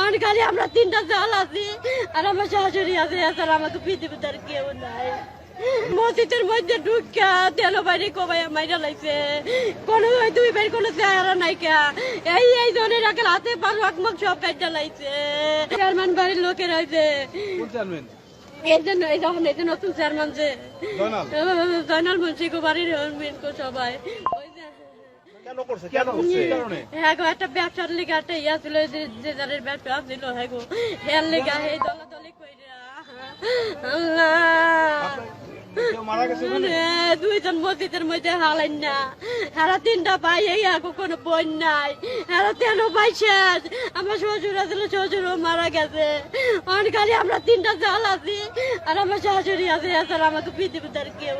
অনেক খালি আমরা তিনটা জাল আছি আর আমার শাশুড়ি আছে এছাড়া আমাকে পৃথিবীতে আর কেউ নাই মসজিদের মধ্যে ঢুকা তেল বাইরে কবাই মাইরা লাইছে। কোনো ওই দুই বের কোনো চেহারা নাই কা। এই এই জনের আগে হাতে পারো আকমক সব কাজটা লাইছে। চেয়ারম্যান বাড়ির লোকের হয়েছে এই জন্য এই যখন এই যে নতুন চেয়ারম্যান যে জয়নাল। জয়নাল বাড়ির সবাই। ওই যে কেন করছে? কেন করছে? এই কারণে? গো একটা ব্যবসার লিগা একটা ইয়া ছিল যে যে যাদের ব্যবসা ছিল হ্যাঁ গো। হের লিগা হে দলা দলি কইরা দুইজন মসজিদের মধ্যে হালাইন না। হারা তিনটা ভাই, এই আগো কোনো বোন নাই। হারা তেন ভাই শেষ। আমার শ্বশুর আছিল শ্বশুরও মারা গেছে। অনেক আমরা তিনটা জাল আছি। আর আমার শাশুড়ি আছে, এছাড়া আমাকে পৃথিবীতে আর কেউ